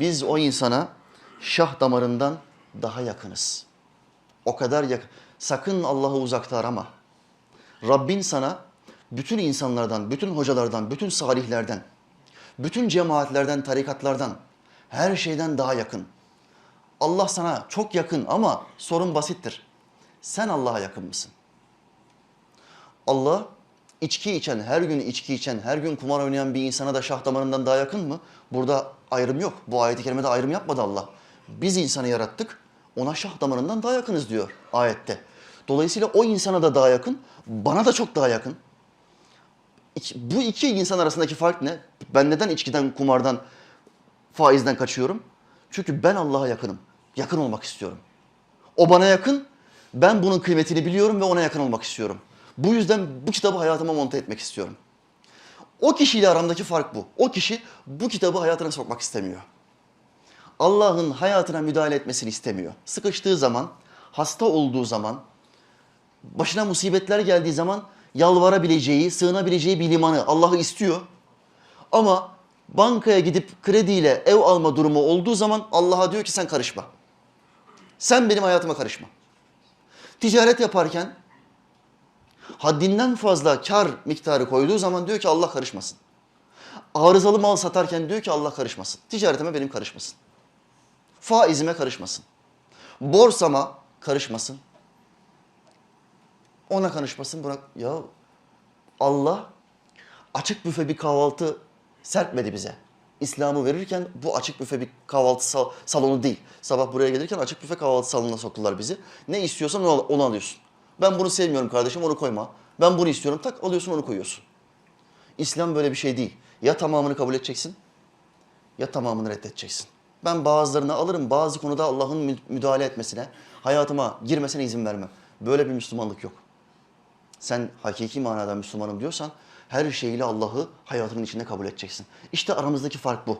Biz o insana şah damarından daha yakınız. O kadar yakın. Sakın Allah'ı uzakta arama. Rabbin sana bütün insanlardan, bütün hocalardan, bütün salihlerden, bütün cemaatlerden, tarikatlardan, her şeyden daha yakın. Allah sana çok yakın ama sorun basittir. Sen Allah'a yakın mısın? Allah içki içen, her gün içki içen, her gün kumar oynayan bir insana da şah damarından daha yakın mı? Burada ayrım yok. Bu ayet-i kerimede ayrım yapmadı Allah. Biz insanı yarattık, ona şah damarından daha yakınız diyor ayette. Dolayısıyla o insana da daha yakın, bana da çok daha yakın. Bu iki insan arasındaki fark ne? Ben neden içkiden, kumardan, faizden kaçıyorum? Çünkü ben Allah'a yakınım. Yakın olmak istiyorum. O bana yakın, ben bunun kıymetini biliyorum ve ona yakın olmak istiyorum. Bu yüzden bu kitabı hayatıma monte etmek istiyorum. O kişiyle aramdaki fark bu. O kişi bu kitabı hayatına sokmak istemiyor. Allah'ın hayatına müdahale etmesini istemiyor. Sıkıştığı zaman, hasta olduğu zaman, başına musibetler geldiği zaman yalvarabileceği, sığınabileceği bir limanı Allah'ı istiyor. Ama bankaya gidip krediyle ev alma durumu olduğu zaman Allah'a diyor ki sen karışma. Sen benim hayatıma karışma. Ticaret yaparken haddinden fazla kar miktarı koyduğu zaman diyor ki Allah karışmasın. Arızalı mal satarken diyor ki Allah karışmasın. Ticaretime benim karışmasın. Faizime karışmasın. Borsama karışmasın. Ona karışmasın. Bırak. Ya Allah açık büfe bir kahvaltı serpmedi bize. İslam'ı verirken bu açık büfe bir kahvaltı sal- salonu değil. Sabah buraya gelirken açık büfe kahvaltı salonuna soktular bizi. Ne istiyorsan onu alıyorsun. Ben bunu sevmiyorum kardeşim onu koyma. Ben bunu istiyorum tak alıyorsun onu koyuyorsun. İslam böyle bir şey değil. Ya tamamını kabul edeceksin ya tamamını reddedeceksin. Ben bazılarını alırım bazı konuda Allah'ın mü- müdahale etmesine, hayatıma girmesine izin vermem. Böyle bir Müslümanlık yok. Sen hakiki manada Müslümanım diyorsan her şeyiyle Allah'ı hayatının içinde kabul edeceksin. İşte aramızdaki fark bu.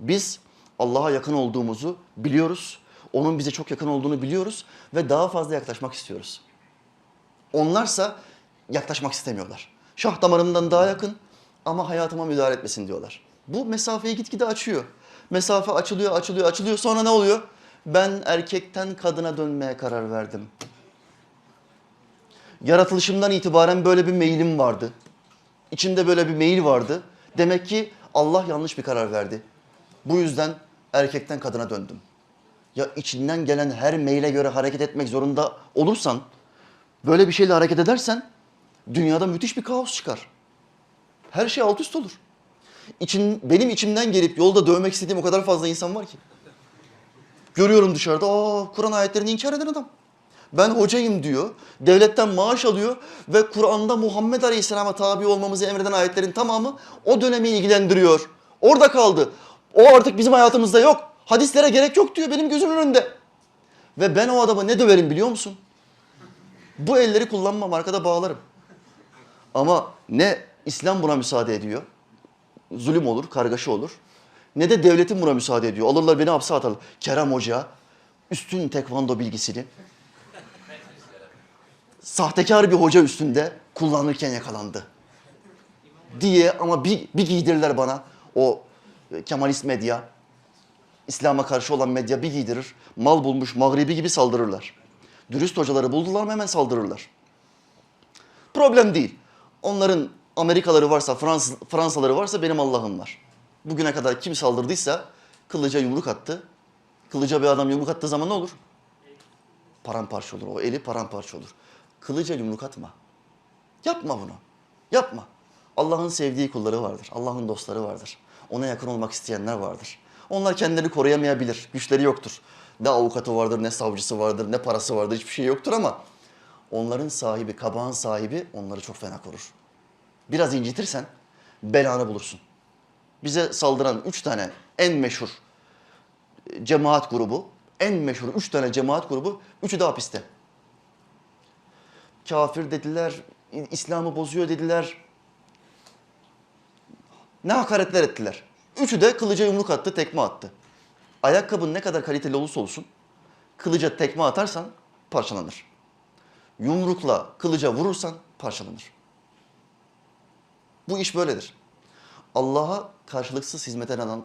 Biz Allah'a yakın olduğumuzu biliyoruz. Onun bize çok yakın olduğunu biliyoruz ve daha fazla yaklaşmak istiyoruz. Onlarsa yaklaşmak istemiyorlar. Şah damarımdan daha yakın ama hayatıma müdahale etmesin diyorlar. Bu mesafeyi gitgide açıyor. Mesafe açılıyor, açılıyor, açılıyor. Sonra ne oluyor? Ben erkekten kadına dönmeye karar verdim. Yaratılışımdan itibaren böyle bir meyilim vardı. İçimde böyle bir meyil vardı. Demek ki Allah yanlış bir karar verdi. Bu yüzden erkekten kadına döndüm. Ya içinden gelen her meyle göre hareket etmek zorunda olursan, böyle bir şeyle hareket edersen dünyada müthiş bir kaos çıkar. Her şey alt üst olur. İçin, benim içimden gelip yolda dövmek istediğim o kadar fazla insan var ki. Görüyorum dışarıda, aa Kur'an ayetlerini inkar eden adam. Ben hocayım diyor, devletten maaş alıyor ve Kur'an'da Muhammed Aleyhisselam'a tabi olmamızı emreden ayetlerin tamamı o dönemi ilgilendiriyor. Orada kaldı. O artık bizim hayatımızda yok. Hadislere gerek yok diyor benim gözümün önünde. Ve ben o adamı ne döverim biliyor musun? Bu elleri kullanmam, arkada bağlarım. Ama ne İslam buna müsaade ediyor, zulüm olur, kargaşa olur. Ne de devletin buna müsaade ediyor. Alırlar beni hapse atarlar. Kerem Hoca üstün tekvando bilgisini sahtekar bir hoca üstünde kullanırken yakalandı. Diye ama bir, bir giydirirler bana o e, Kemalist medya, İslam'a karşı olan medya bir giydirir. Mal bulmuş mağribi gibi saldırırlar. Dürüst hocaları buldular mı hemen saldırırlar. Problem değil. Onların Amerikaları varsa, Frans, Fransaları varsa benim Allah'ım var. Bugüne kadar kim saldırdıysa kılıca yumruk attı. Kılıca bir adam yumruk attığı zaman ne olur? Paramparça olur. O eli paramparça olur. Kılıca yumruk atma. Yapma bunu. Yapma. Allah'ın sevdiği kulları vardır. Allah'ın dostları vardır. Ona yakın olmak isteyenler vardır. Onlar kendilerini koruyamayabilir. Güçleri yoktur. Ne avukatı vardır, ne savcısı vardır, ne parası vardır. Hiçbir şey yoktur ama onların sahibi, kabağın sahibi onları çok fena korur. Biraz incitirsen belanı bulursun. Bize saldıran üç tane en meşhur cemaat grubu, en meşhur üç tane cemaat grubu, üçü de hapiste. Kafir dediler, İslam'ı bozuyor dediler. Ne hakaretler ettiler. Üçü de kılıca yumruk attı, tekme attı. Ayakkabın ne kadar kaliteli olursa olsun, kılıca tekme atarsan parçalanır. Yumrukla kılıca vurursan parçalanır. Bu iş böyledir. Allah'a karşılıksız hizmet eden adam